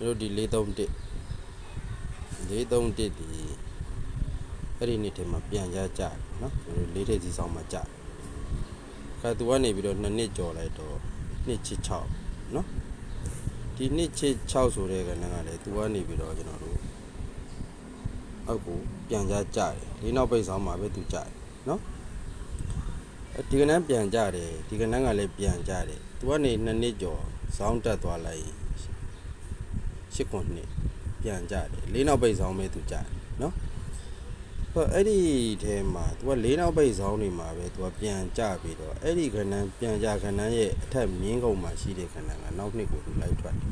တို့ဒီ431 431ဒီအဲ့ဒီနေ့ထဲမှာပြန်ကြကြတယ်နော်ကျွန်တော်တို့လေးထိပ်စီဆောင်မှာကြတယ်ခါသူကနေပြီးတော့နှစ်နှစ်ကြော်လိုက်တော့နှစ်ချစ်6နော်ဒီနှစ်ချစ်6ဆိုတဲ့ကဏ္ဍကလည်းသူကနေပြီးတော့ကျွန်တော်တို့အောက်ကိုပြန်ကြကြတယ်ဒီနောက်ပိတ်ဆောင်မှာပဲသူကြတယ်နော်အဲ့ဒီကဏ္ဍပြန်ကြတယ်ဒီကဏ္ဍကလည်းပြန်ကြတယ်သူကနေနှစ်နှစ်ကြော်စောင်းတက်သွားလိုက် ရင်ရှစ်ခွန်နှစ်ပြန်ကြတယ်လေးနောက်ပိတ်ဆောင်ပဲသူကြတယ်နော်ဟောအဲ့ဒီထဲမှာ तू ကလေးနောက်ပိတ်ဆောင်နေမှာပဲ तू ကပြန်ကြပြီးတော့အဲ့ဒီခဏန်းပြန်ကြခဏန်းရဲ့အထက်မြင်းကုန်းမှာရှိတဲ့ခဏန်းကနောက်နှစ်ကိုသူလိုက်ထွက်တယ်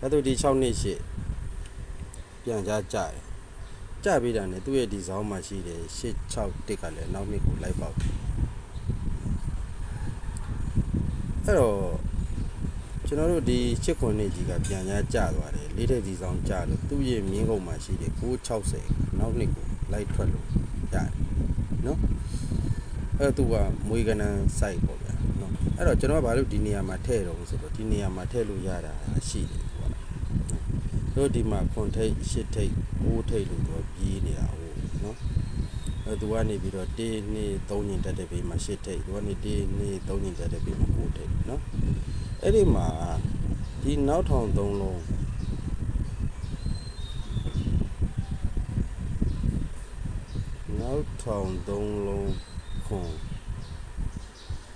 ဒါသူဒီ6နှစ်ရှိပြန်ကြကြတယ်ကြပြီးတာနဲ့သူ့ရဲ့ဒီဆောင်မှာရှိတဲ့8 6တစ်ကလည်းနောက်နှစ်ကိုလိုက်ပေါက်တယ်အဲ့တော့ ကျွန်တော်တို့ဒီချစ်ခွန်နေကြီးကပြန်ရကြသွားတယ်လေးတဲ့ဒီဆောင်ကြလို့သူ့ရဲ့မြင်းကုန်းမှာရှိတဲ့960နောက်နှစ်ကိုလိုက်ထွက်လို့ရတယ်နော်အဲ့တော့သူကမွေးကနန်း site ပေါ့ဗျာနော်အဲ့တော့ကျွန်တော်ကဘာလို့ဒီနေရာမှာထည့်တော့ဆိုတော့ဒီနေရာမှာထည့်လို့ရတာရှိတယ်သူကတို့ဒီမှာခွန်ထိတ်ရှစ်ထိတ်9ထိတ်လို့သူကပြီးနေတာဟုတ်နော်အဲ့သူကနေပြီးတော့1 2 3ညင်တက်တဲ့ဘေးမှာရှစ်ထိတ်သူကနေ1 2 3ညင်တက်တဲ့ဘေးမှာ9ထိတ်နော် အဲ့ဒီမှာဒီနောက်ထောင်သုံးလုံးနောက်ထောင်သုံးလုံးခွန်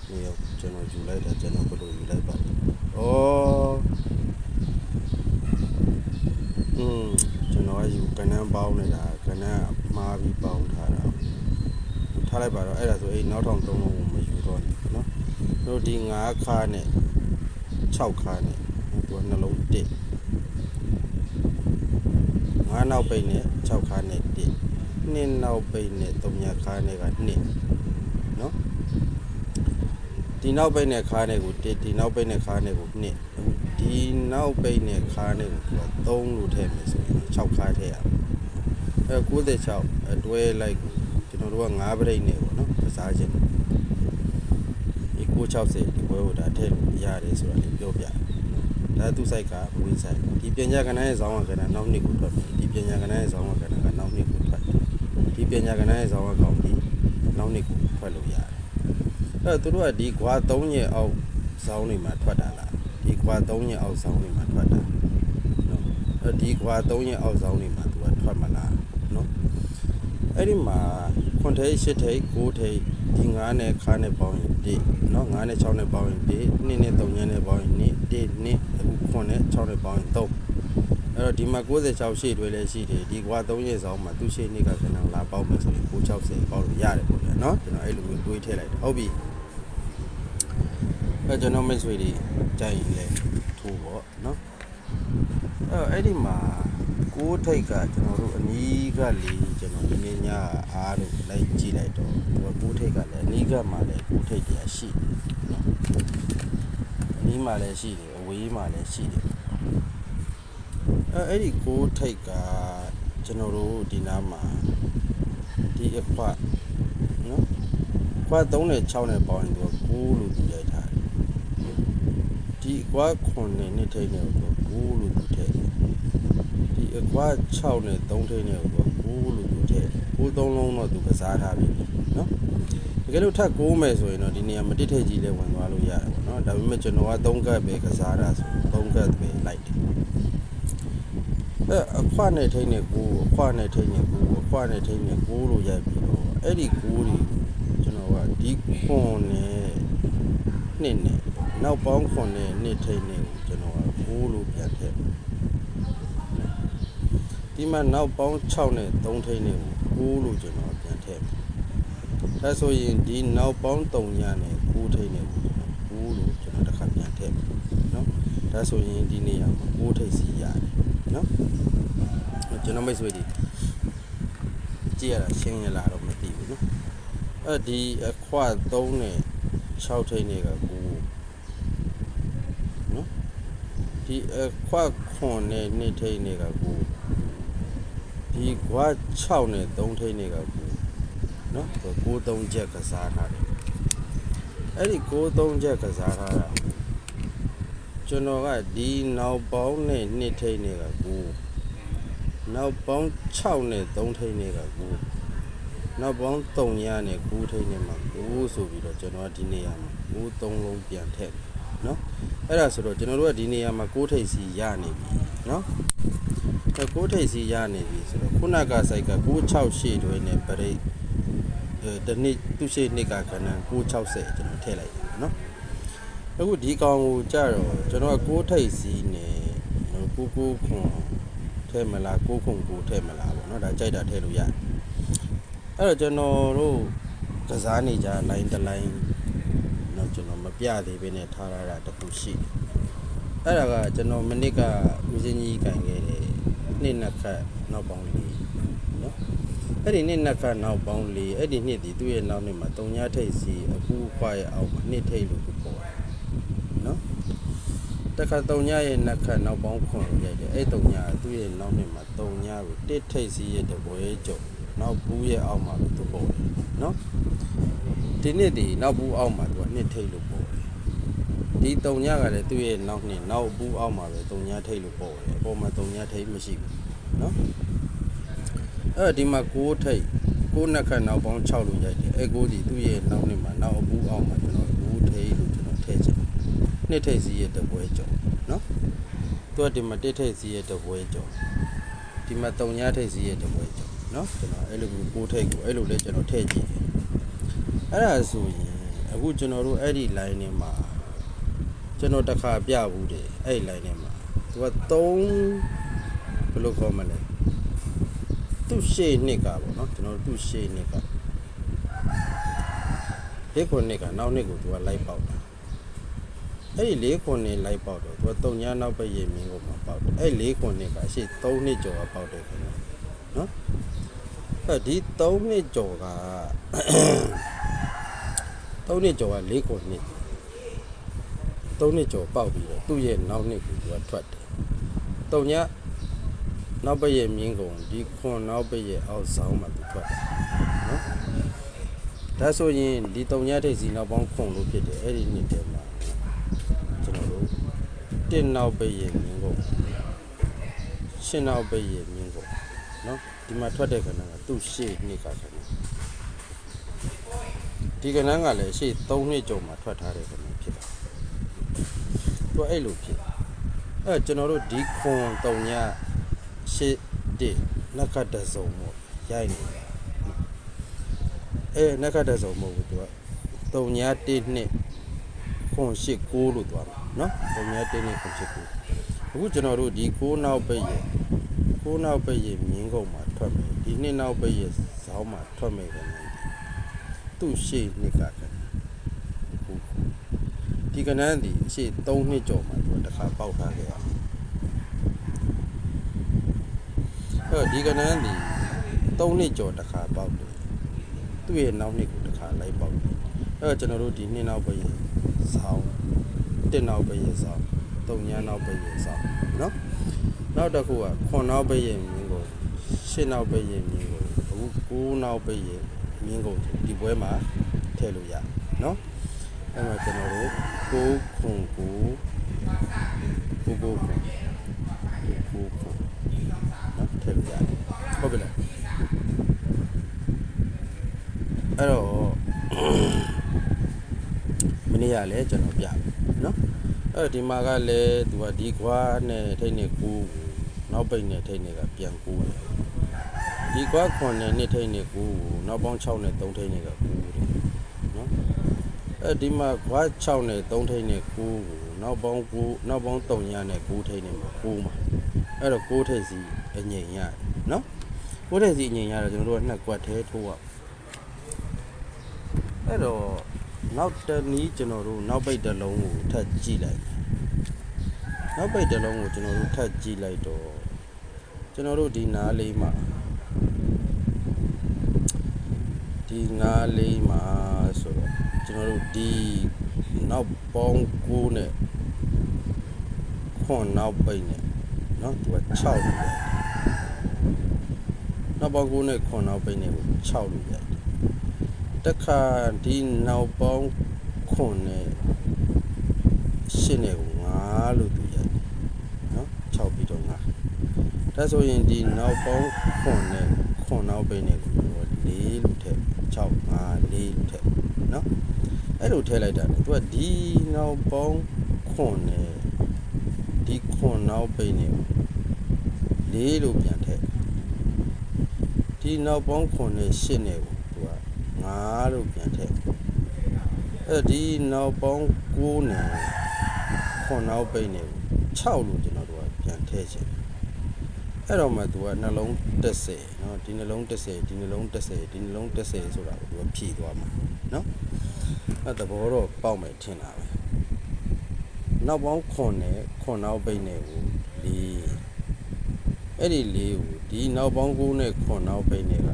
နေရောကျွန်တော်ယူလိုက်တာကျွန်တော်ဘယ်လိုယူလိုက်ပါလဲဩอืมကျွန်တော်ကယူကနန်းပေါင်းနေတာကနန်းမှားပြီးပေါင်းထားတာထားလိုက်ပါတော့အဲ့ဒါဆိုအဲ့နောက်ထောင်သုံးလုံးကိုမယူတော့ဘူးเนาะတို့ဒီ9ခါနဲ့ 6ခါနဲ့သူကနှလုံး1ငါးနောက်ပိတ်နဲ့6ခါနဲ့1နှစ်နောက်ပိတ်နဲ့3ညခါနဲ့က2နော်ဒီနောက်ပိတ်နဲ့ခါနဲ့ကို1ဒီနောက်ပိတ်နဲ့ခါနဲ့ကို2ဒီနောက်ပိတ်နဲ့ခါနဲ့ကိုသူက3လို့ထည့်မယ်ဆိုရင်6ခါထည့်ရမယ်အဲ96အတွဲလိုက်ကိုကျွန်တော်တို့က9ပြိတ်နဲ့ပေါ့နော်ကစားခြင်းဒီ 960ဒီဘွဲကိုဒါထည့်လို့ရတယ်ဆိုတာလေးပြောပြဒါသူ့ site ကဝင်း site ဒီပညာကဏ္ဍရဲ့ဇောင်းကဏ္ဍနောက်နှစ်ကိုထွက်ပြီဒီပညာကဏ္ဍရဲ့ဇောင်းကဏ္ဍကနောက်နှစ်ကိုထွက်ဒီပညာကဏ္ဍရဲ့ဇောင်းကကောင်းပြီနောက်နှစ်ကိုထွက်လို့ရတယ်အဲ့တော့သူတို့ကဒီကွာ3ရဲ့အောက်ဇောင်းတွေမှာထွက်တာလားဒီကွာ3ရဲ့အောက်ဇောင်းတွေမှာထွက်တာနော်အဲ့ဒီကွာ3ရဲ့အောက်ဇောင်းတွေမှာသူကထွက်မလားနော်အဲ့ဒီမှာခွန်ထိတ်ရှစ်ထိတ်ကိုးထိတ် ဒီ9နဲ့ခါနဲ့ပေါင်းရင်1เนาะ9နဲ့6နဲ့ပေါင်းရင်1 2နဲ့3ညနဲ့ပေါင်းရင်2 1 2အခုခွန်နဲ့6နဲ့ပေါင်းရင်3အဲ့တော့ဒီမှာ96ရှေ့တွေလည်းရှိတယ်ဒီကွာ3ရက်ဆောင်မှာသူ့ရှေ့နေ့ကခဏလာပေါင်းမယ်ဆိုရင်960ပေါင်းလို့ရတယ်ပေါ့ဗျာเนาะကျွန်တော်အဲ့လိုမျိုးတွေးထည့်လိုက်တယ်ဟုတ်ပြီအဲ့ကျွန်တော်မိတ်ဆွေတွေကြိုက်ရင်လည်းထိုးပေါ့เนาะအဲ့တော့အဲ့ဒီမှာ ကိုးထိတ်ကကျွန်တော်တို့အနီးကလေးကျွန်တော်ဒီနေ့ညအားလို့လိုက်ကြည့်လိုက်တော့သူကကိုးထိတ်ကလည်းအနီးကမှလည်းကိုးထိတ်တရားရှိတယ်နော်အနီးမှလည်းရှိတယ်အဝေးမှလည်းရှိတယ်အဲအဲ့ဒီကိုးထိတ်ကကျွန်တော်တို့ဒီနားမှာဒီအခွနော်ခွာ3နဲ့6နဲ့ပေါင်းရင်သူက9လို့သူရိုက်ထားတယ်ဒီခွာ9နဲ့နှစ်ထိတ်နဲ့သူက9လို့သူထည့်တယ်ဒီ အကွာ6နဲ့3ထိန်းနဲ့ကို9လို့သူထည့်9သုံးလုံးတော့သူကစားထားပြီနော်တကယ်လို့ထပ်9မယ်ဆိုရင်တော့ဒီနေရာမတစ်ထိပ်ကြီးလဲဝင်သွားလို့ရတယ်ပေါ့နော်ဒါပေမဲ့ကျွန်တော်က3ကတ်ပဲကစားတာဆို3ကတ်ပဲလိုက်တယ်အဲအခွာနဲ့ထိန်းနဲ့9အခွာနဲ့ထိန်းနဲ့9အခွာနဲ့ထိန်းနဲ့9လို့ရိုက်ပြီးတော့အဲ့ဒီ9တွေကျွန်တော်ကဒီခွန်နဲ့နှစ်နဲ့နောက်ပေါင်းခွန်နဲ့နှစ်ထိန်းနဲ့ကိုကျွန်တော်က9လို့ပြန်ထည့် ဒီမှာနောက်ပေါင်း6နဲ့3ထိန်းနဲ့ကို9လို့ကျွန်တော်ပြန်ထည့်မယ်။ဒါဆိုရင်ဒီနောက်ပေါင်း3ညနဲ့9ထိန်းနဲ့ကို9လို့ကျွန်တော်တစ်ခါပြန်ထည့်မယ်နော်။ဒါဆိုရင်ဒီနေရာမှာ9ထိပ်စီရတယ်နော်။ကျွန်တော်မိတ်ဆွေတွေကြည့်ရတာရှင်းရလားတော့မသိဘူးနော်။အဲဒီအခွ3နဲ့6ထိန်းနဲ့က9နော်။ဒီအခွခွန်နဲ့2ထိန်းနဲ့က9 ဒီကွာ6နဲ့3ထိန်းတွေကကိုနော်ကို3ချက်ကစားထားတယ်အဲ့ဒီကို3ချက်ကစားထားတာကျွန်တော်ကဒီနောက်ပေါင်းနဲ့နှစ်ထိန်းတွေကကိုနောက်ပေါင်း6နဲ့3ထိန်းတွေကကိုနောက်ပေါင်း3ရနဲ့9ထိန်းနဲ့မှာကိုဆိုပြီးတော့ကျွန်တော်ကဒီနေရာမှာကို3လုံးပြန်ထည့်တယ်နော်အဲ့ဒါဆိုတော့ကျွန်တော်တို့ကဒီနေရာမှာ9ထိပ်စီရနေပြီနော် အဲ9ထိပ်စီရနေပြီဆိုတော့ခုနကစိုက်က96ရှေ့တွဲနဲ့ပရိတ်အဲတနည်းသူ့ရှေ့နှစ်ကခဏ960ကျွန်တော်ထည့်လိုက်တယ်နော်အခုဒီကောင်ကိုကြတော့ကျွန်တော်က6ထိပ်စီးနေကိုကိုခွန်ထဲမလား6ခွန်ကိုထဲမလားပေါ့နော်ဒါကြိုက်တာထဲလို့ရတယ်အဲ့တော့ကျွန်တော်တို့ကစားနေကြ line တစ် line တော့ကျွန်တော်မပြသေးဘဲနဲ့ထားရတာတခုရှိတယ်အဲ့ဒါကကျွန်တော်မနစ်ကဦးစင်းကြီးကန်ခဲ့တယ် နှစ်နှစ်ခတ်နောက်ပေါင်းလေးနော်အဲ့ဒီနှစ်နှစ်ခတ်နောက်ပေါင်းလေးအဲ့ဒီနှစ်ဒီသူ့ရဲ့နောက်နှစ်မှာတုံညာထိပ်စီအခုခွာရဲ့အောက်မှာနှစ်ထိပ်လို့ပေါ်တယ်နော်တခါတုံညရဲ့နက်ခတ်နောက်ပေါင်းခွန်လို့ရိုက်တယ်အဲ့တုံညကသူ့ရဲ့နောက်နှစ်မှာတုံညကိုတစ်ထိတ်စီရဲ့တပွဲကြုံနောက်ဘူးရဲ့အောက်မှာလို့သူပေါ်တယ်နော်ဒီနှစ်ဒီနောက်ဘူးအောက်မှာသူကနှစ်ထိတ်လို့ပေါ်တယ် ဒီတုံညကလည်းသူ့ရဲ့နောက်နှစ်နောက်ဘူးအောက်မှာပဲတုံညထိတ်လို့ပေါ်တယ်အပေါ်မှာတုံညထိတ်မရှိဘူးနော်အဲ့ဒီမှာ6ထိတ်6နက်ခတ်နောက်ပေါင်း6လို့ရိုက်တယ်အဲ့6ဒီသူ့ရဲ့နောက်နှစ်မှာနောက်အဘူးအောက်မှာကျွန်တော်ဘူးထိတ်လို့ကျွန်တော်ထည့်ချင်တယ်နှစ်ထိပ်စီးရဲ့တပွဲကြော်နော်သူကဒီမှာတစ်ထိပ်စီးရဲ့တပွဲကြော်ဒီမှာတုံညာထိပ်စီးရဲ့တပွဲကြော်နော်ကျွန်တော်အဲ့လိုမျိုးကိုးထိပ်ကိုအဲ့လိုလဲကျွန်တော်ထည့်ကြည့်တယ်အဲ့ဒါဆိုရင်အခုကျွန်တော်တို့အဲ့ဒီ line ထဲမှာ ကျွန်တော်တစ်ခါပြဘူးတယ်အဲ့ဒီ line ထဲမှာသူက3ဘယ်လိုခေါ်မလဲသူ့ရှေ့နှစ်ကပေါ့နော်ကျွန်တော်တို့သူ့ရှေ့နှစ်ကဒီခုနှစ်ကနောက်နှစ်ကိုသူကလိုက်ပေါက်တာအဲ့ဒီ၄ခွန်နေလိုက်ပေါက်တယ်သူကတုံညာနောက်ပဲရေမြင်းကိုမှပေါက်တယ်အဲ့၄ခွန်နေကအရှိ3နှစ်ကျော်ကပေါက်တယ်ခင်ဗျနော်အဲ့ဒီ3နှစ်ကျော်က3နှစ်ကျော်က၄ခွန်နေ 3နှစ်ကျော်ပေါက်ပြီးတော့သူ့ရဲ့နောက်နှစ်ကိုသူကထွက်တယ်။တုံညနောက်ဘက်ရဲ့မြင်းကုန်ဒီခွန်နောက်ဘက်ရဲ့အောက်ဆောင်မှာသူထွက်တယ်။နော်။ဒါဆိုရင်ဒီတုံညတဲ့စီနောက်ပေါင်းခွန်လို့ဖြစ်တယ်အဲ့ဒီနှစ်ထဲမှာကျွန်တော်တို့တင်နောက်ဘက်ရဲ့မြင်းကုန်ရှင်းနောက်ဘက်ရဲ့မြင်းကုန်နော်ဒီမှာထွက်တဲ့ခဏကသူ့ရှေ့နှစ်ကခဏဒီကဏ္ဍကလည်းရှေ့3နှစ်ကျော်မှာထွက်ထားတဲ့ခဏဖြစ်တာ သူအဲ့လိုဖြစ်အဲကျွန်တော်တို့ဒီခွန်တုံညရှစ်တိနက္ခတဇုံမို့ရိုက်နေတာအဲနက္ခတဇုံမို့ဘူးသူကတုံညတိနှစ်ခွန်ရှစ်ကိုလို့သွားမှာနော်တုံညတိနှစ်ခွန်ရှစ်ကိုအခုကျွန်တော်တို့ဒီကိုနောက်ပိတ်ရကိုနောက်ပိတ်ရမြင်းကုန်မှာထွက်မယ်ဒီနှစ်နောက်ပိတ်ရဇောင်းမှာထွက်မယ်ခင်ဗျသူ့ရှေ့နှစ်က ကနန်းဒီအရှိ3နှစ်ကျော်မှသူကတစ်ခါပေါက်ထားခဲ့တာ။အဲ့ဒီကနန်းဒီ3နှစ်ကျော်တစ်ခါပေါက်တယ်။သူ့ရဲ့နောက်နှစ်ကိုတစ်ခါလိုက်ပေါက်တယ်။အဲ့ကျွန်တော်တို့ဒီနှစ်နောက်ပဲဆောင်တင်နောက်ပဲဆောင်တုံညာနောက်ပဲဆောင်နော်။နောက်တစ်ခုကခွန်နောက်ပဲရင်မင်းကိုရှစ်နောက်ပဲရင်မင်းကိုအခု9နောက်ပဲရင်မင်းကိုဒီပွဲမှာထည့်လို့ရနော်။အဲ့မှာကျွန်တော်တို့ ကိုခုန်ကိုကိုကိုကိုကိုကိုနော်ထည့်လိုက်ဟုတ်ကဲ့လားအဲ့တော့မနေ့ကလည်းကျွန်တော်ပြမယ်နော်အဲ့တော့ဒီမှာကလည်းသူကဒီခွားနဲ့ထိတ်နေကိုနောက်ပိတ်နဲ့ထိတ်နေကပြန်ကိုတယ်ဒီခွားခွန်နဲ့နှစ်ထိတ်နေကိုနောက်ပေါင်း6နဲ့3ထိတ်နေကကို အဲ့ဒီမှာခွား6နဲ့3ထိတ်နေကူနောက်ပေါင်းကူနောက်ပေါင်း3ညနဲ့ကူထိတ်နေမှာကူမှာအဲ့တော့ကူထိတ်စီအငိမ်ရတယ်နော်ကူထိတ်စီအငိမ်ရတော့ကျွန်တော်တို့ကနှစ်ကွက်သေးထိုးရအဲ့တော့နောက်တနည်းကျွန်တော်တို့နောက်ပိတ်တစ်လုံးကိုထပ်ကြည့်လိုက်နောက်ပိတ်တစ်လုံးကိုကျွန်တော်တို့ထပ်ကြည့်လိုက်တော့ကျွန်တော်တို့ဒီနားလေးမှာဒီနားလေးမှာဆိုတော့ ကျွန်တော်တို့ဒီနောက်ပေါင်း9နဲ့ခွန်နောက်ပိတ်နဲ့เนาะသူက6လို့ရတယ်နောက်ပေါင်း9နဲ့ခွန်နောက်ပိတ်နဲ့ကို6လို့ရတယ် တခါဒီနောက်ပေါင်းခွန်နဲ့ရှင်းနေကို9 9လို့သူရိုက်တယ်နော်6ပြီးတော့9ဒါဆိုရင်ဒီနောက်ပေါင်း9နဲ့9နောက်ပိတ်နဲ့ကို4လို့ထည့်6 5 4လို့ထည့်နော် အဲ့လိုထည့်လိုက်တာလေသူကဒီနောက်ပေါင်း9နဲ့ဒီ9နောက်ပိတ်နဲ့4လို့ပြန်ထည့်ဒီနောက်ပေါင်း9နဲ့8နဲ့ကိုသူက9လို့ပြန်ထည့်အဲ့ဒီနောက်ပေါင်း9နဲ့9နောက်ပိတ်နဲ့6လို့ကျွန်တော်တို့ကပြန်ထည့်ချင်တယ်အဲ့တော့မှသူကနှလုံး30เนาะဒီနှလုံး30ဒီနှလုံး30ဒီနှလုံး30ဆိုတာကိုသူကဖြည့်သွားမှာเนาะ အဲ့သဘောတော့ပေါက်မယ်ထင်တာပဲနောက်ပေါင်း9နဲ့9နောက်ပိတ်နဲ့ကို4အဲ့ဒီ4ကိုဒီနောက်ပေါင်း9နဲ့9နောက်ပိတ်နဲ့က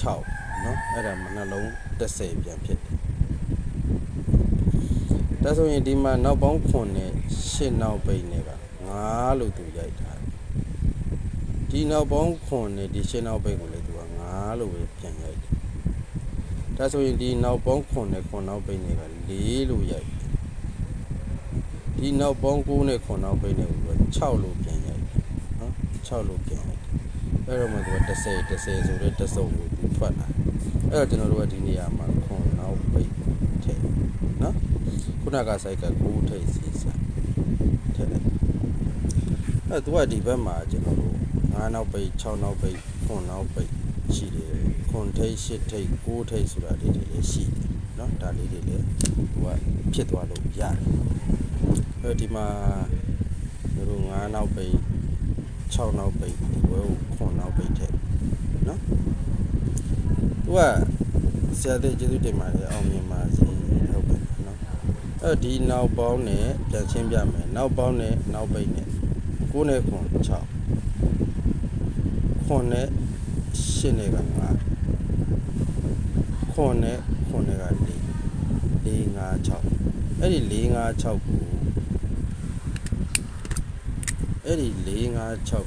6เนาะအဲ့ဒါမှနှလုံး30ပြန်ဖြစ်တယ်ဒါဆိုရင်ဒီမှာနောက်ပေါင်း9နဲ့10နောက်ပိတ်နဲ့က9လို့သူရိုက်တာဒီနောက်ပေါင်း9နဲ့ဒီ10နောက်ပိတ်ကိုလည်းသူက9လို့ပဲပြန်ရိုက်တယ် ဒါဆိုရင်ဒီနောက်ပေါင်း9နဲ့9နောက်ပိတ်နဲ့က4လို့ရိုက်တယ်ဒီနောက်ပေါင်း9နဲ့9နောက်ပိတ်နဲ့ကိုသူက6လို့ပြန်ရိုက်တယ်နော်6လို့ပြန်ရိုက်တယ်အဲ့တော့မှသူက30 30ဆိုတဲ့တစုံကိုသူထွက်လာအဲ့တော့ကျွန်တော်တို့ကဒီနေရာမှာ9နောက်ပိတ်ထည့်နော်ခုနကစိုက်က9ထိပ်စီစားထည့်လိုက်အဲ့သူကဒီဘက်မှာကျွန်တော်တို့9နောက်ပိတ်6နောက်ပိတ်9နောက်ပိတ်ရှိတယ် 9ထိပ်10ထိပ်9ထိပ်ဆိုတာလေးတွေလည်းရှိတယ်နော်ဒါလေးတွေလည်းသူကဖြစ်သွားလို့ရတယ်အဲ့ဒီမှာတို့9နောက်ပိတ်6နောက်ပိတ်ဒီဘက်ကို9နောက်ပိတ်ထည့်နော်သူကဆရာတဲ့ကျေးဇူးတင်ပါတယ်အောင်မြင်ပါစေဟုတ်ကဲ့နော်အဲ့ဒီနောက်ပေါင်းနဲ့ပြန်ချင်းပြမယ်နောက်ပေါင်းနဲ့နောက်ပိတ်နဲ့9နဲ့9 6 9နဲ့10နဲ့က5 9နဲ့9နဲ့က4 4 5 6အဲ့ဒီ4 5 6ကိုအဲ့ဒီ4 5 6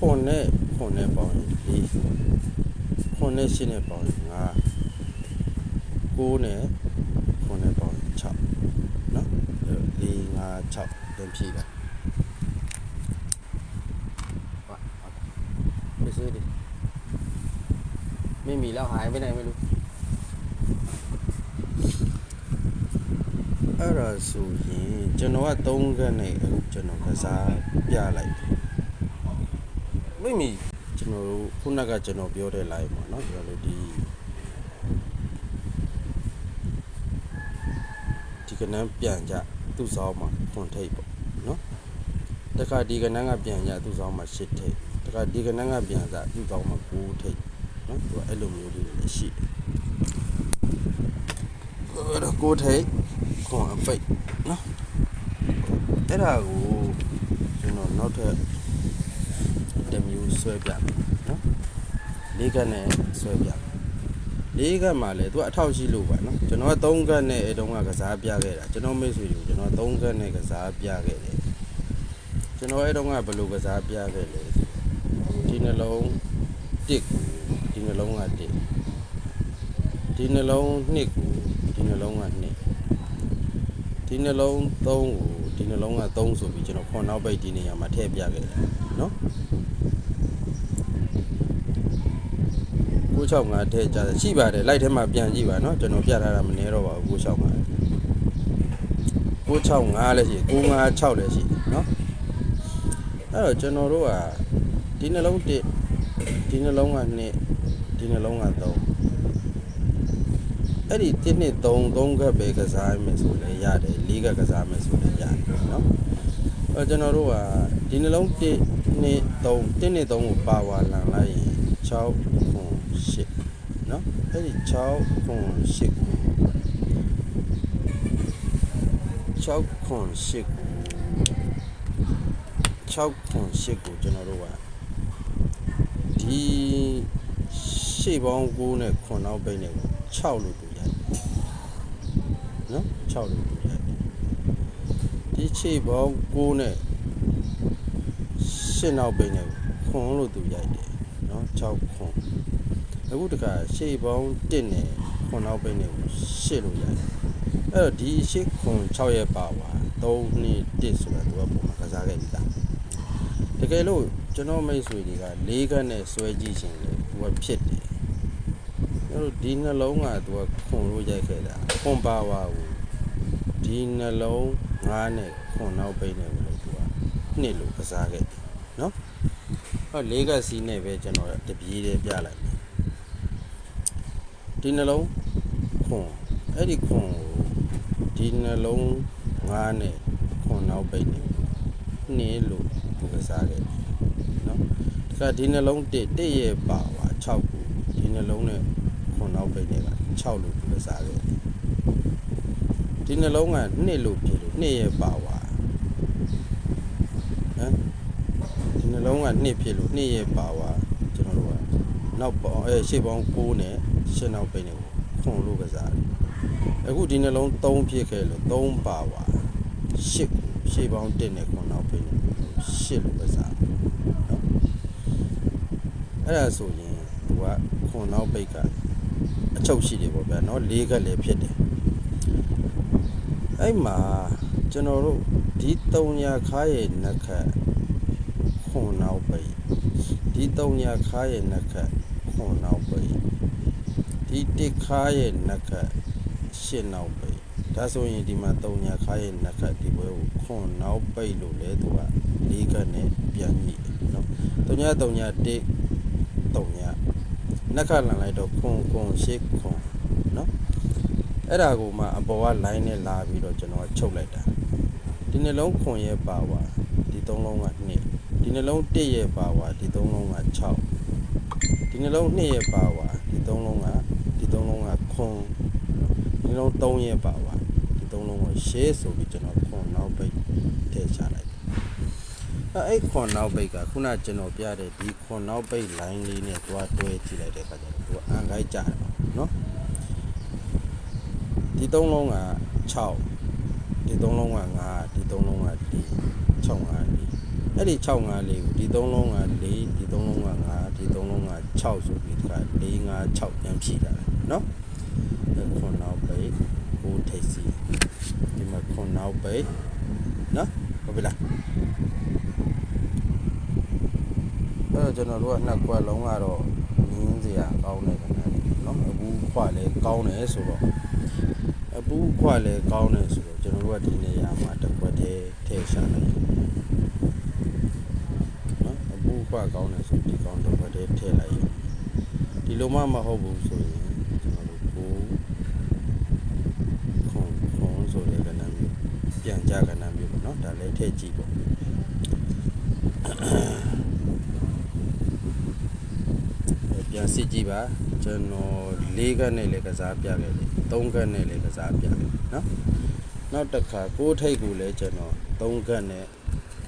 ကို9နဲ့9နဲ့ပေါင်းရင်4 9နဲ့10နဲ့ပေါင်းရင်5 9နဲ့9နဲ့ပေါင်းရင်6နော်4 5 6ပြန်ဖြည့်တာပါဟုတ်ပြီစေးဒီ ไม่มีแล้วหายไปไหนไม่รู้အဲ့ဒါဆိုရင်ကျွန်တော်က3ခန်းနဲ့အခုကျွန်တော်ကစားပြလိုက်တယ်မိမိကျွန်တော်တို့ခုနကကျွန်တော်ပြောတဲ့ line ပေါ့နော်ကျွန်တော်တို့ဒီဒီကနန်းပြန်ကြသူ့ဆောင်မှာခွန်ထိပ်ပေါ့နော်တခါဒီကနန်းကပြန်ကြသူ့ဆောင်မှာ10ထိပ်တခါဒီကနန်းကပြန်ကြသူ့ဆောင်မှာ9ထိပ်နော် သူကအဲ့လိုမျိုးလေးတွေလည်းရှိတယ်အဲ့တော့9ထိပ်ခွန်အပိတ်နော်အဲ့ဒါကိုကျွန်တော်နောက်ထပ်တစ်မျိုးဆွဲပြမယ်နော်လေးကတ်နဲ့ဆွဲပြမယ်လေးကတ်မှာလည်းသူကအထောက်ရှိလို့ပါနော်ကျွန်တော်က3ကတ်နဲ့အဲတုန်းကကစားပြခဲ့တာကျွန်တော်မိတ်ဆွေကိုကျွန်တော်3ကတ်နဲ့ကစားပြခဲ့တယ်ကျွန်တော်အဲတုန်းကဘယ်လိုကစားပြခဲ့လဲဒီနှလုံးတစ်ကိုဒီ နှလုံးကတစ်ဒီနှလုံးနှစ်ကိုဒီနှလုံးကနှစ်ဒီနှလုံး3ကိုဒီနှလုံးက3ဆိုပြီးကျွန်တော်ခွန်နောက်ပိတ်ဒီနေရာမှာထည့်ပြခဲ့တယ်နော်965ထည့်ကြတယ်ရှိပါတယ်လိုက်ထဲမှာပြန်ကြည့်ပါနော်ကျွန်တော်ပြထားတာမနေတော့ပါဘူး965 965လည်းရှိ956လည်းရှိနော်အဲ့တော့ကျွန်တော်တို့ကဒီနှလုံး1ဒီနှလုံးက2 ဒီနှလုံးက3အဲ့ဒီ1နှစ်3 3ကပ်ပဲကစားမယ်ဆိုလည်းရတယ်4ကပ်ကစားမယ်ဆိုလည်းရတယ်နော်အဲ့ကျွန်တော်တို့ကဒီနှလုံး1နှစ်3 1နှစ်3ကိုပါဝါလန်လိုက်ရင်6ခွန်8နော်အဲ့ဒီ6ခွန်8ကို6ခွန်8ကို6ခွန်8ကိုကျွန်တော်တို့ကဒီ ရှေ့ပေါင်း9နဲ့ခွန်နောက်ပိတ်နဲ့6လို့တူရတယ်နော်6လို့တူရတယ်ဒီရှေ့ပေါင်း9နဲ့ရှင်းနောက်ပိတ်နဲ့ခွန်လို့တူရိုက်တယ်နော်6ခွန်အခုတခါရှေ့ပေါင်း1နဲ့ခွန်နောက်ပိတ်နဲ့ရှစ်လို့ရတယ်အဲ့တော့ဒီရှစ်ခွန်6ရက်ပါဝါ3နှစ်1ဆိုတာသူကပုံမှာကစားခဲ့ပြီလားတကယ်လို့ကျွန်တော်မိတ်ဆွေတွေက၄ခက်နဲ့ဆွဲကြည့်ရှင်လေသူကဖြစ်တယ် အဲ့တော့ဒီနှလုံးကသူကခွန်လို့ရိုက်ခဲ့တာခွန်ပါဝါကိုဒီနှလုံး9နဲ့ခွန်နောက်ပိတ်နေလို့သူကနှစ်လို့ကစားခဲ့တယ်နော်ဟော၄ခက်စီးနဲ့ပဲကျွန်တော်တပြေးလေးပြလိုက်မယ်ဒီနှလုံးခွန်အဲ့ဒီခွန်ကိုဒီနှလုံး9နဲ့ခွန်နောက်ပိတ်နေနှစ်လို့သူကစားခဲ့တယ်နော်တခါဒီနှလုံး1 1ရဲ့ပါပါ6ခုဒီနှလုံးနဲ့ခွ န်နောက်ပိတ်နေတာ6လို့သူကစားခဲ့တယ်ဒီနှလုံးက2လို့ဖြစ်လို့2ရဲ့ပါပါဟမ်ဒီနှလုံးက2ဖြစ်လို့2ရဲ့ပါပါကျွန်တော်တို့ကနောက်ပေါင်းအဲရှေ့ပေါင်း9နဲ့ရှင်းနောက်ပိတ်နေကိုခွန်လို့ကစားတယ်အခုဒီနှလုံး3ဖြစ်ခဲ့လို့3ပါဝါ10ရှေ့ပေါင်း1နဲ့9နောက်ဖိနေ10လို့ပဲစားနော်အဲ့ဒါဆိုရင်သူက9နောက်ပိတ်က အချုပ်ရှိတယ်ပေါ့ဗျာနော်၄ခက်လည်းဖြစ်တယ်အဲ့မှာကျွန်တော်တို့ဒီ3ညာခါရဲ့နှက်ခတ်9နောက်ပိတ်ဒီ3ညာခါရဲ့နှက်ခတ်9နောက်ပိတ်ဒီတစ်ခါရဲ့နှက်ခတ်ရှစ်နောက်ပိတ်ဒါဆိုရင်ဒီမှာ3ညာခါရဲ့နှစ်ခတ်ဒီဘွဲကိုခွန်နောက်ပိတ်လို့လဲသူက၄ခတ်နဲ့ပြန်ညှိတယ်နော်3ညာ3ညာ1 3ညာ နှစ်ခတ်လန်လိုက်တော့ခွန်ခွန်ရှစ်ခွန်နော်အဲ့ဒါကိုမှအပေါ်က line နဲ့လာပြီးတော့ကျွန်တော်ချုပ်လိုက်တာဒီနှလုံးခွန်ရဲ့ပါဝါဒီသုံးလုံးက2ဒီနှလုံး1ရဲ့ပါဝါဒီသုံးလုံးက6ဒီနှလုံး2ရဲ့ပါဝါဒီသုံးလုံးကဒီသုံးလုံးကခွန်ဒီလုံး3ရက်ပါပါဒီ3လုံးကို share ဆိုပြီးကျွန်တော်ခွန်နောက်ပိတ်ထည့်ချလိုက် အဲအဲ့ခွန်နောက်ပိတ်ကခုနကျွန်တော်ပြတဲ့ဒီခွန်နောက်ပိတ် line လေးနဲ့တွားတွဲကြည့်လိုက်တဲ့အခါကျတော့သူကအန်ခိုက်ကြတယ်နော်ဒီ3လုံးက6ဒီ3လုံးက9ဒီ3လုံးကဒီ6 5ဒီအဲ့ဒီ6 5လေးကိုဒီ3လုံးက4ဒီ3လုံးက9ဒီ3လုံးက6ဆိုပြီးဒီက4 5 6ပြန်ဖြည့်တာနော်ခွန်နောက်ပိတ်ဟိုထိတ်စီဒီမှာခွန်နောက်ပိတ်နော်ဟုတ်ပြီလားအဲ့ တော့ကျွန်တော်တို့ကနှစ်ခွက်လုံးကတော့ငင်းစရာကောင်းတယ်ခင်ဗျာနော်အပူခွက်လည်းကောင်းတယ်ဆိုတော့အပူခွက်လည်းကောင်းတယ်ဆိုတော့ကျွန်တော်တို့ကဒီနေရာမှာတစ်ခွက်တည်းထည့်ရှာလိုက်နော်အပူခွက်ကောင်းတယ်ဆိုဒီကောင်းတစ်ခွက်တည်းထည့်လိုက်ရင်ဒီလိုမှမဟုတ်ဘူးဆိုရင်ကျွန်တော်တို့ကိုခွန်ခွန်ဆိုတဲ့ကဏ္ဍမျိုးပြန်ကြကဏ္ဍမျိုးပေါ့နော်ဒါလည်းထည့်ကြည့်ပေါ့အဲပြန်စစ် ကြည့်ပါကျွန်တော်၄ခက်နဲ့လည်းကစားပြခဲ့တယ်၃ခက်နဲ့လည်းကစားပြခဲ့နော်နောက်တစ်ခါကိုးထိတ်ကိုလည်းကျွန်တော်၃ခက်နဲ့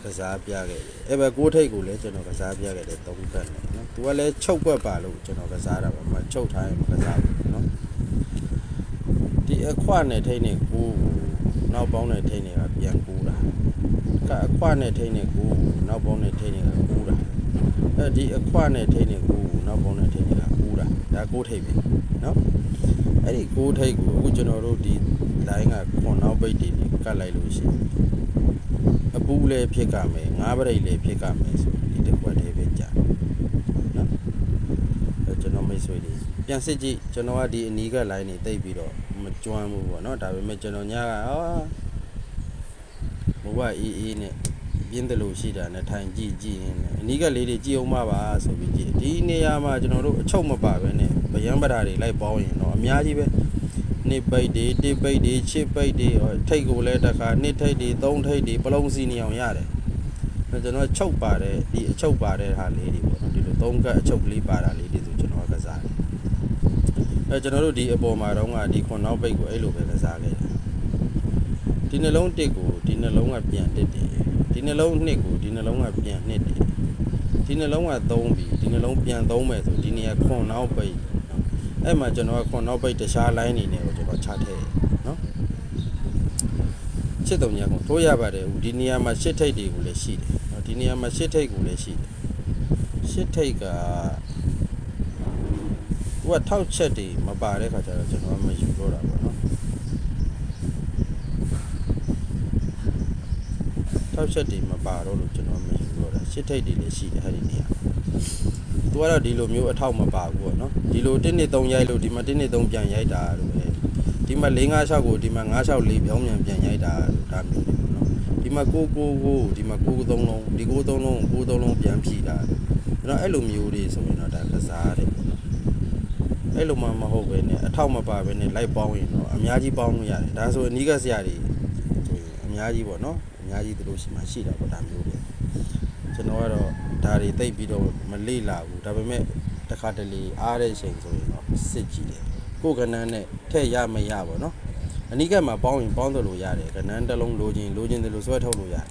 ကစားပြခဲ့တယ်အဲ့ဘက်ကိုးထိတ်ကိုလည်းကျွန်တော်ကစားပြခဲ့တယ်၃ခက်နဲ့နော်သူကလည်းချုပ်ွက်ပါလို့ကျွန်တော်ကစားတာပါမချုပ်ထားရင်မကစားဘူးနော်ဒီအခွနဲ့ထိတ်နေကိုနောက်ပေါင်းနဲ့ထိတ်နေတာပြန်ကူးတာကအခွနဲ့ထိတ်နေကိုနောက်ပေါင်းနဲ့ထိတ်နေတာကူးတာအဲဒီအခွနဲ့ထိတ်နေကိုနောက်ပေါင်းနဲ့ထိတ်နေတာကူးတာ ဒါကိုထိတ်ပဲနော်အဲ့ဒီကိုထိတ်ကိုအခုကျွန်တော်တို့ဒီ line ကခွန်နောက်ပိတ်တွေကတ်လိုက်လို့ရှိရင်အပူလည်းဖြစ်ကမယ်ငါးပရိတ်လည်းဖြစ်ကမယ်ဆိုဒီတစ်ခွက်တည်းပဲကြာနော်အဲ့ကျွန်တော်မိတ်ဆွေတွေပြန်စစ်ကြည့်ကျွန်တော်ကဒီအနီးက line နေတိတ်ပြီးတော့မကျွမ်းဘူးပေါ့နော်ဒါပေမဲ့ကျွန်တော်ညကဟာဘဝအေးအေးနဲ့ ပြင်းတယ်လို့ရှိတာနဲ့ထိုင်ကြည့်ကြည့်ရင်းနဲ့အနီးကလေးတွေကြည့်အောင်ပါပါဆိုပြီးကြည့်ဒီနေရာမှာကျွန်တော်တို့အချုပ်မပါပဲနဲ့ဗယံပဓာတွေလိုက်ပေါင်းရင်တော့အများကြီးပဲနှစ်ပိတ်တွေတိပိတ်တွေချစ်ပိတ်တွေဟောထိတ်ကိုလည်းတစ်ခါနှစ်ထိတ်တွေသုံးထိတ်တွေပလုံးစီနေအောင်ရတယ်အဲကျွန်တော်ချုပ်ပါတယ်ဒီအချုပ်ပါတဲ့ဟာလေးတွေပေါ့နော်ဒီလိုသုံးကတ်အချုပ်ကလေးပါတာလေးတွေဆိုကျွန်တော်ကစားတယ်အဲကျွန်တော်တို့ဒီအပေါ်မှာတော့ကဒီခွန်နောက်ပိတ်ကိုအဲ့လိုပဲကစားခဲ့တယ်ဒီနှလုံးတစ်ကိုဒီနှလုံးကပြန်တစ်တယ် ဒီနှလုံးနှစ်ကိုဒီနှလုံးကပြန်နှစ်တယ်ဒီနှလုံးကသုံးပြီဒီနှလုံးပြန်သုံးမယ်ဆိုဒီနေရာခွန်နောက်ပိတ်နော်အဲ့မှာကျွန်တော်ကခွန်နောက်ပိတ်တခြား line နေနဲ့ကိုကျွန်တော်ချထည့်နော်ချစ်တုံညာကိုထိုးရပါတယ်ဒီနေရာမှာရှစ်ထိတ်တွေကိုလည်းရှိတယ်နော်ဒီနေရာမှာရှစ်ထိတ်ကိုလည်းရှိတယ်ရှစ်ထိတ်ကသူကထောက်ချက်တွေမပါတဲ့ခါကျတော့ကျွန်တော်ကမယူတော့တာပေါ့နော် ထောက်ချက်တွေမပါတော့လို့ကျွန်တော်မယူတော့တာရှစ်ထိတ်တွေလည်းရှိတယ်အဲ့ဒီနေရာသူကတော့ဒီလိုမျိုးအထောက်မပါဘူးပေါ့နော်ဒီလို1နှစ်3ရိုက်လို့ဒီမှာ1နှစ်3ပြန်ရိုက်တာလို့ပဲဒီမှာ4 5 6ကိုဒီမှာ9 6 4ပြောင်းပြန်ပြန်ရိုက်တာလို့ဒါမျိုးတွေပေါ့နော်ဒီမှာကိုကိုကိုဒီမှာကို3လုံးဒီကို3လုံးကို3လုံးပြန်ဖြီတာကျွန်တော်အဲ့လိုမျိုးတွေဆိုရင်တော့ဒါကစားတယ်ပေါ့နော်အဲ့လိုမှမဟုတ်ပဲねအထောက်မပါပဲねလိုက်ပေါင်းရင်တော့အများကြီးပေါင်းလို့ရတယ်ဒါဆိုအနီးကဆရာတွေဆိုရင်အများကြီးပေါ့နော်အ များကြီးသူတို့ရှိမှရှိတာပေါ့ဒါမျိုးပဲကျွန်တော်ကတော့ဒါတွေတိတ်ပြီးတော့မလေ့လာဘူးဒါပေမဲ့တစ်ခါတလေအားတဲ့အချိန်ဆိုရင်တော့စစ်ကြည့်တယ်ကိုယ်ကဏ္ဍနဲ့ထည့်ရမရပေါ့နော်အနိကမှာပေါင်းရင်ပေါင်းသလိုရတယ်ကဏ္ဍတစ်လုံးလိုချင်လိုချင်သလိုဆွဲထုတ်လို့ရတယ်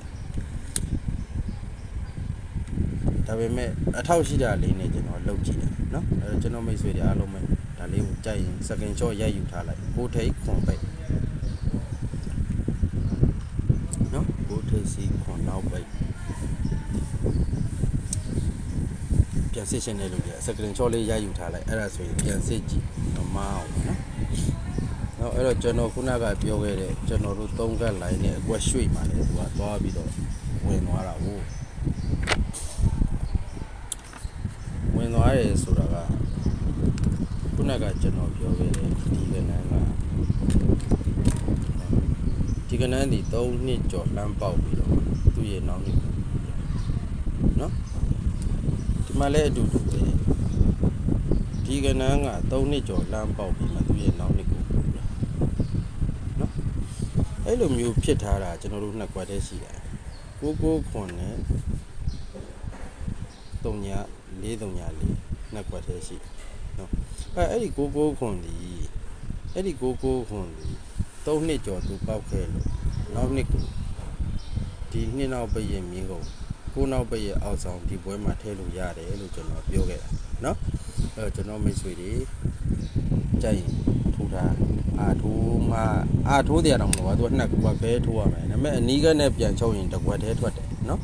ဒါပေမဲ့အထောက်ရှိတာလေးနဲ့ကျွန်တော်လုပ်ကြည့်တယ်နော်အဲကျွန်တော်မိတ်ဆွေတွေအားလုံးပဲဒါလေးကိုကြိုက်ရင် second shot ရိုက်ယူထားလိုက်ကိုထိတ်ခွန်ပိတ် စီခွန်နောက်ပိတ်ပြန်စစ်ရှင်တဲ့လူတွေစကရင်ချောလေးရယူထားလိုက်အဲ့ဒါဆိုရင်ပြန်စစ်ကြည့်မမအောင်နော်နော်အဲ့တော့ကျွန်တော်ခုနကပြောခဲ့တဲ့ကျွန်တော်တို့သုံးကတ်လိုင်းနဲ့အကွက်ရွှေ့มาလေသူကသွားပြီးတော့ဝင်သွားတာဟုတ်ဝင်သွားတယ်ဆိုတာကခုနကကျွန်တော်ပြောခဲ့တဲ့ဒီကနန်းကဒီ ကနန်းဒီ3နှစ်ကျော်လမ်းပေါက်ပြီးတော့သူ့ရဲ့နောက်နှစ်နော်ဒီမှာလည်းအတူတူပဲဒီကနန်းက3နှစ်ကျော်လမ်းပေါက်ပြီးမှသူ့ရဲ့နောက်နှစ်ကိုပူလာနော်အဲ့လိုမျိုးဖြစ်ထားတာကျွန်တော်တို့နှစ်ကွက်တည်းရှိတယ်ကိုကိုခွန်နဲ့3ည4 3ည4နှစ်ကွက်တည်းရှိနော်အဲ့အဲ့ဒီကိုကိုခွန်ဒီအဲ့ဒီကိုကိုခွန်ဒီ 3နှစ်ကျော်သူပေါက်ခဲ့လို့နောက်နှစ်ကိုဒီနှစ်နောက်ပည့်ရင်မြင်းကုန် ကိုနောက်ပည့်ရဲ့အောက်ဆောင်ဒီပွဲမှာထည့်လို့ရတယ်လို့ကျွန်တော်ပြောခဲ့တာเนาะအဲတော့ကျွန်တော်မိတ်ဆွေတွေကြိုက်ရင်ထိုးတာအာထိုးမှအာထိုးတယ်တော့မလို့ပါသူကနှစ်ကွက်ပဲထိုးရမယ်ဒါပေမဲ့အနီးကနဲ့ပြန်ချုပ်ရင်တစ်ကွက်တည်းထွက်တယ်เนาะ